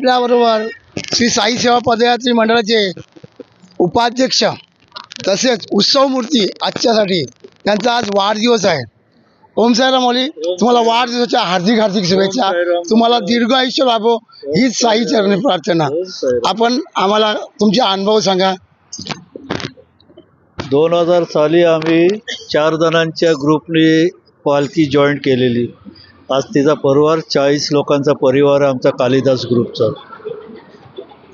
आपल्याबरोबर श्री साई सेवा पदयात्री मंडळाचे उपाध्यक्ष तसेच उत्सव मूर्ती आजच्यासाठी त्यांचा आज वाढदिवस आहे. ओम साईराम माऊली तुम्हाला वाढदिवसाच्या हार्दिक हार्दिक शुभेच्छा. तुम्हाला दीर्घ आयुष्य लाभो हीच साई चरणी प्रार्थना. आपण आम्हाला तुमचे अनुभव सांगा. दोन हजार साली आम्ही चार जणांच्या ग्रुपने पालखी जॉईन केलेली. आज तिचा परिवार चाळीस लोकांचा परिवार आहे आमचा कालिदास ग्रुपचा.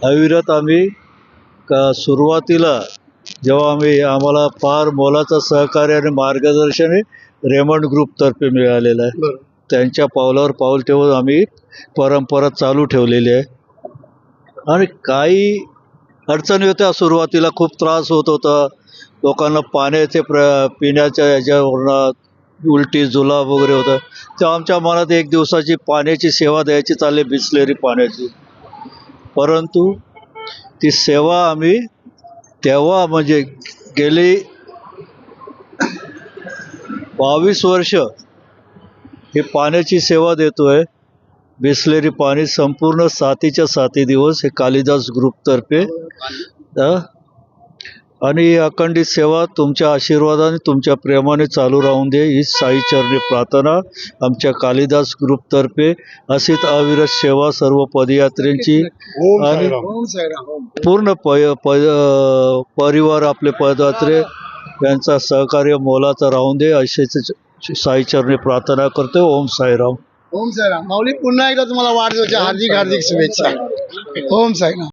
अविरत आम्ही का सुरुवातीला जेव्हा आम्ही आम्हाला फार मोलाचं सहकार्य आणि मार्गदर्शन रेमंड ग्रुपतर्फे मिळालेलं आहे. त्यांच्या पावलावर पाऊल ठेवून आम्ही परंपरा चालू ठेवलेली आहे. आणि काही अडचणी होत्या सुरुवातीला खूप त्रास होत होता. लोकांना पाण्याचे प्र पिण्याच्या याच्यावरनं उलटी जुलाब वगैरे होतं. तेव्हा आमच्या मनात एक दिवसाची पाण्याची सेवा द्यायची चालली बिसलेरी पाण्याची. परंतु ती सेवा आम्ही तेव्हा म्हणजे गेली बावीस वर्ष ही पाण्याची सेवा देतोय. बिसलेरी पाणी संपूर्ण सातीच्या साती दिवस हे कालिदास ग्रुपतर्फे आणि ही अखंडित सेवा तुमच्या आशीर्वादाने तुमच्या प्रेमाने चालू राहून दे. ही साई चरणी प्रार्थना आमच्या कालिदास ग्रुपतर्फे अशीच अविरत सेवा सर्व पदयात्रेंची. आणि ओम साईराम. पूर्ण प परिवार आपले पदयात्रे यांचा सहकार्य मोलाचा राहून दे. अशीच साई चरणी प्रार्थना करतो ओम साईराम. ओम साईराम. माऊली पुन्हा एकदा तुम्हाला वाढदिवसाच्या हार्दिक हार्दिक शुभेच्छा. ओम साईराम.